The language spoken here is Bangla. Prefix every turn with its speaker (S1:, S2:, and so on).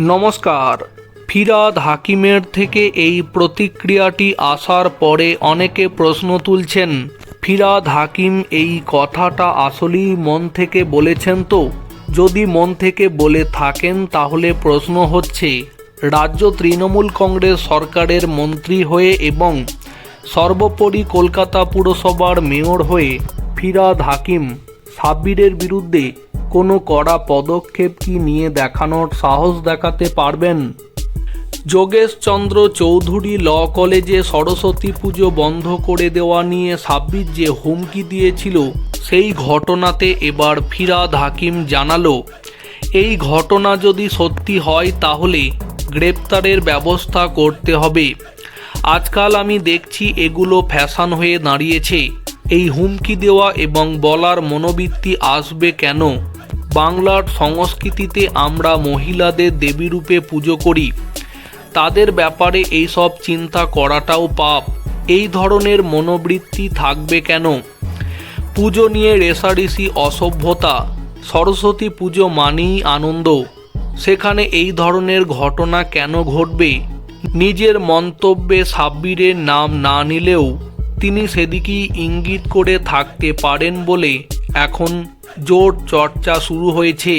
S1: নমস্কার। ফিরাদ হাকিমের থেকে এই প্রতিক্রিয়াটি আসার পরে অনেকে প্রশ্ন তুলছেন, ফিরাদ হাকিম এই কথাটা আসলেই মন থেকে বলেছেন তো? যদি মন থেকে বলে থাকেন, তাহলে প্রশ্ন হচ্ছে, রাজ্য তৃণমূল কংগ্রেস সরকারের মন্ত্রী হয়ে এবং সর্বোপরি কলকাতা পুরসভার মেয়র হয়ে ফিরাদ হাকিম সাব্বিরের বিরুদ্ধে কোনো কড়া পদক্ষেপ কি নিয়ে দেখানোর সাহস দেখাতে পারবেন? যোগেশ চন্দ্র চৌধুরী ল কলেজে সরস্বতী পুজো বন্ধ করে দেওয়া নিয়ে সাব্বির যে হুমকি দিয়েছিল, সেই ঘটনাতে এবার ফিরাদ হাকিম জানালো, এই ঘটনা যদি সত্যি হয় তাহলে গ্রেপ্তারের ব্যবস্থা করতে হবে। আজকাল আমি দেখছি এগুলো ফ্যাশন হয়ে দাঁড়িয়েছে। এই হুমকি দেওয়া এবং বলার মনোবৃত্তি আসবে কেন? বাংলার সংস্কৃতিতে আমরা মহিলাদের দেবীরূপে পুজো করি। তাদের ব্যাপারে এইসব চিন্তা করাটাও পাপ। এই ধরনের মনোবৃত্তি থাকবে কেন? পুজো নিয়ে রেশারেশি অসভ্যতা। সরস্বতী পুজো মানেই আনন্দ। সেখানে এই ধরনের ঘটনা কেন ঘটবে? নিজের মন্তব্যে সাব্বিরের নাম না নিলেও তিনি সেদিকেই ইঙ্গিত করে থাকতে পারেন বলে এখন জোর চর্চা শুরু হয়েছে।